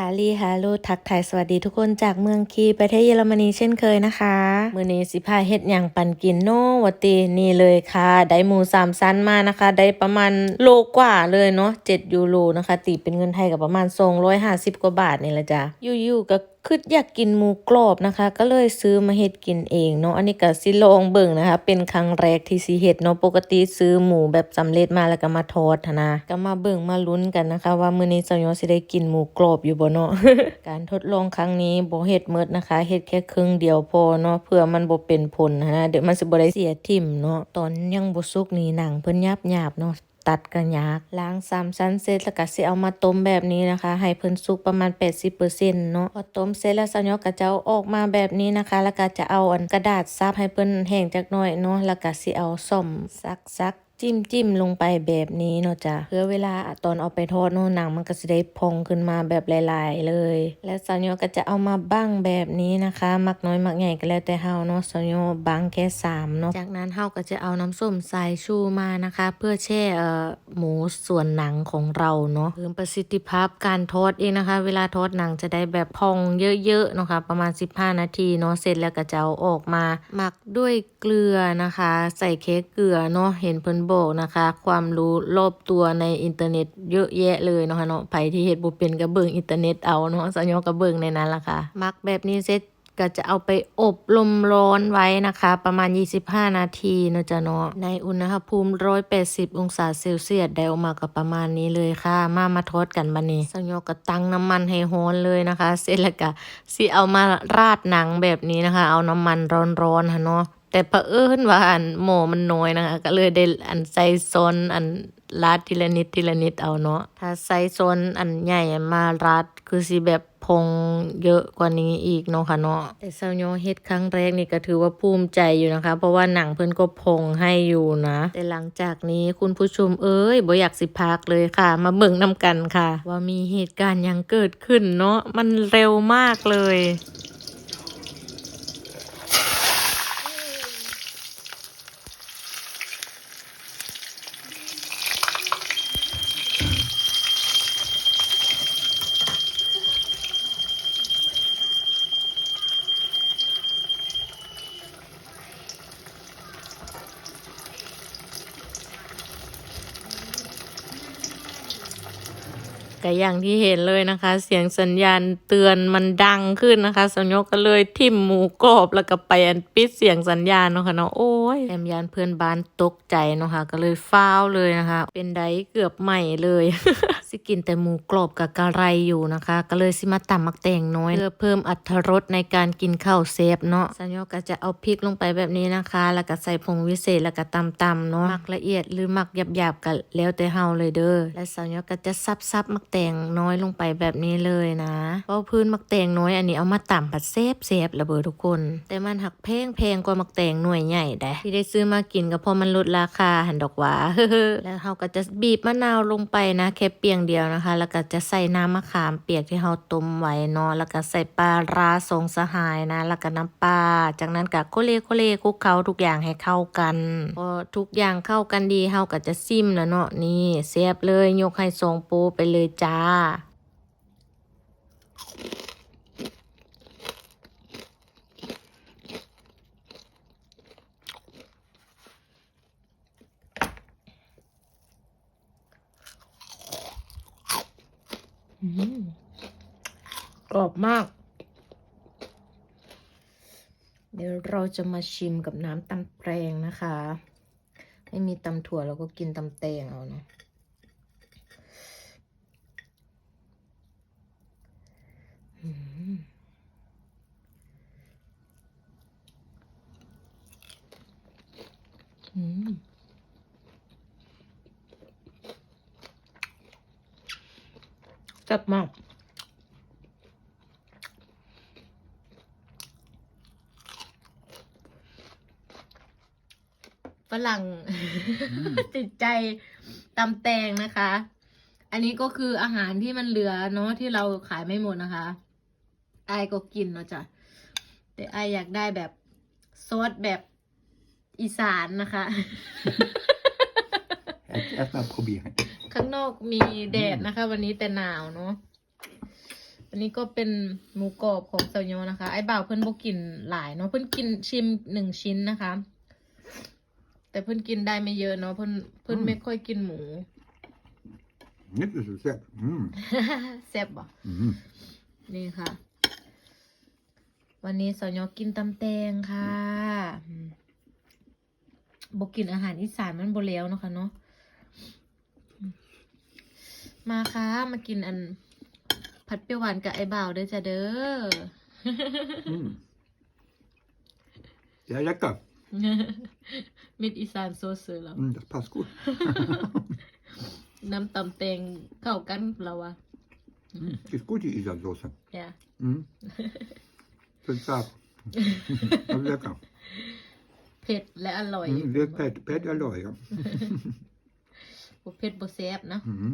ฮาลีฮาโลทักทายสวัสดีทุกคนจากเมืองคีประเทศเยอรมนีเช่นเคยนะคะ มือนี้สิพาเฮ็ดอยังปันกินโนวตีนี่เลยค่ะ ได้หมูสามชั้นมานะคะ ได้ประมาณโลกว่าเลยเนาะ7ยูโรนะคะ ตีเป็นเงินไทยกับประมาณ250กว่าบาทนี่แหละจ้ะยู่ๆก็ คืออยากกินหมูกรอบนะคะ ก็เลยซื้อมาเฮ็ดกินเองเนาะอันนี้ก็สิลองเบิ่งนะคะ เป็นครั้งแรกที่สิเฮ็ดเนาะปกติซื้อหมูแบบสำเร็จมาแล้วก็มาทอดนะก็มาเบิ่งมาลุ้นกันนะคะ ว่ามื้อนี้เจ้ายอสิได้กินหมูกรอบอยู่บ่เนาะการทดลองครั้งนี้บ่เฮ็ดหมดนะคะเฮ็ดแค่ครึ่งเดียวพอเนาะเพื่อมันบ่เป็นผลนนะเดี๋ยวมันสิบ่ได้เสียทิ่มเนาะตอนยังบ่สุกนี่หนังเพิ่นหยาบๆเนาะ ตัดกันยากล้างสามชั้นเสร็จแล้วก็สิเอามาต้มแบบนี้นะคะ ให้เพิ่นสุกประมาณ 80%เนาะพอต้มเสร็จแล้วสัญญากระเอาออกมาแบบนี้นะคะ แล้วก็จะเอาอันกระดาษซับให้เพิ่นแห้งจักหน่อยเนาะแล้วก็สิเอาส้มซักซัก จิ้มจิ้มลงไปแบบนี้เนาะจ้ะเพื่อเวลาตอนเอาไปทอดเนาะหนังมันก็จะได้พองขึ้นมาแบบหลาย ๆ เลย และสัญญาก็จะเอามาบั้งแบบนี้นะคะ มักน้อยมักใหญ่ก็แล้วแต่เฮาเนาะสัญญาบั้งแค่สามเนาะจากนั้นเฮาก็จะเอาน้ำส้มสายชูมานะคะ เพื่อแช่เอ่อหมูส่วนหนังของเราเนาะเพิ่มประสิทธิภาพการทอดเองนะคะ เวลาทอดหนังจะได้แบบพองเยอะๆเนาะค่ะประมาณ 15 นาทีเนาะเสร็จแล้วก็จะเอาออกมาหมักด้วยเกลือนะคะ ใส่เค้กเกลือเนาะเห็นเพิ่นบอกนะคะ ความรู้รอบตัวในอินเทอร์เน็ตเยอะแยะเลยเนาะคะเนาะไผที่เฮ็ดบ่เป็นก็เบิ่งอินเทอร์เน็ตเอาเนาะสัญญาก็เบิ่งในนั้นล่ะค่ะ มักแบบนี้เสร็จก็จะเอาไปอบลมร้อนไว้นะคะ ประมาณ 25 นาทีเนาะจ๊ะเนาะในอุณหภูมิ 180 องศาเซลเซียสได้ออกมากับประมาณนี้เลยค่ะ มามาทอดกันบัดนี้สังโยก็ตั้งน้ำมันให้ร้อนเลยนะคะ เสร็จแล้วก็สิเอามาราดหนังแบบนี้นะคะ เอาน้ำมันร้อนๆค่ะเนาะ แต่เผอิญว่าอันหมอมันน้อยนะคะ ก็เลยได้อันใส่ซอนอันราดทีละนิดทีละนิดเอาเนาะถ้าใส่ซอนอันใหญ่มาราดคือสิแบบพงเยอะกว่านี้อีกเนาะค่ะเนาะแต่เซาโยเฮ็ดครั้งแรกนี่ก็ถือว่าภูมิใจอยู่นะคะ เพราะว่าหนังเพิ่อนก็พงให้อยู่นะ แต่หลังจากนี้คุณผู้ชมเอ้ยบ่อยากสิพักเลยค่ะ มาเบิ่งนำกันค่ะ ว่ามีเหตุการณ์ยังเกิดขึ้นเนาะมันเร็วมากเลย ก็อย่างที่เห็นเลยนะคะ เสียงสัญญาณเตือนมันดังขึ้นนะคะสัญญกก็เลยทิ่มหมูกรอบแล้วก็ไปอันปิดเสียงสัญญาณเนาะค่ะเนาะโอ้ยแอมยานเพื่อนบ้านตกใจเนาะค่ะก็เลยฟ้าวเลยนะคะ เป็นไดเกือบใหม่เลย สิกินแต่หมูกรอบกับกะไรอยู่นะคะ ก็เลยสิมาตำมักแตงน้อยเพื่อเพิ่มอรรถรสในการกินข้าวเซฟเนาะสัญญก็จะเอาพริกลงไปแบบนี้นะคะ แล้วก็ใส่ผงวิเศษแล้วก็ตำๆเนาะหมักละเอียดหรือหมักหยาบๆก็แล้วแต่เฮาเลยเด้อและสัญญก็จะซับๆมักแตงน้อยลงไปแบบนี้เลยนะเพราะพื้นมักแตงน้อยอันนี้เอามาตำผัดเซฟเซฟระเบิดทุกคน แต่มันหักแพงแพงกว่ามักแตงหน่วยใหญ่เด้ที่ได้ซื้อมากินก็เพราะมันลดราคาหันดอกหว่าแล้วเราก็จะบีบมะนาวลงไปนะแค่เปียงเดียวนะคะ แล้วก็จะใส่น้ำมะขามเปียกที่เราต้มไว้เนาะแล้วก็ใส่ปลาร้าทรงสหายนะ แล้วก็น้ำปลาจากนั้นก็โคเลโคเลคลุกเคล้าทุกอย่างให้เข้ากันพอทุกอย่างเข้ากันดีเราก็จะซิมแล้วเนาะนี่เสียบเลยยกให้ทรงปูไปเลยจ้า กรอบมาก เดี๋ยวเราจะมาชิมกับน้ำตำแปรงนะคะ ไม่มีตำถั่วเราก็กินตำแตงเอาเนาะอืมอืม แซ่บมาก ฝรั่งติดใจตำแตงนะคะ อันนี้ก็คืออาหารที่มันเหลือเนาะที่เราขายไม่หมดนะคะ ไอายก็กินเนาะจ้ะ แต่ไอายอยากได้แบบซอสแบบอีสานนะคะ Erst mal probieren. ข้างนอกมีแดดนะคะ วันนี้แต่หนาวเนาะอันนี้ก็เป็นหมูกรอบของเซาโยนะคะ ไอ้บ่าวเพิ่นบ่กินหลายเนาะเพิ่นกินชิมหนึ่งชิ้นนะคะ แต่เพิ่นกินได้ไม่เยอะเนาะเพิ่นเพิ่นอืมไม่ค่อยกินหมู Inte så säkert. Mm. แซ่บบ่ Mm. นี่ค่ะ วันนี้เซาโยกินตำแตงค่ะอืมบ่กินอาหารอีสานมันบ่แล้วเนาะค่ะเนาะอืม มาค่ะมากินอัน ผัดเปรี้ยวหวานกับไอ้บ่าวเด้อจ้ะเด้อ Mm. Det är läckert. มิดอีสานโซเสือแล้ว Mm, det passar gut. น้ำตำแตงเข้ากันเราอะ Mm. Det är gut i isansåsen. เนี่ย Mm. Så det är det är läckert. เผ็ดและอร่อย Mm, det är pet, pet är loj, ja. บ่เผ็ดบ่แซ่บเนาะ Mm.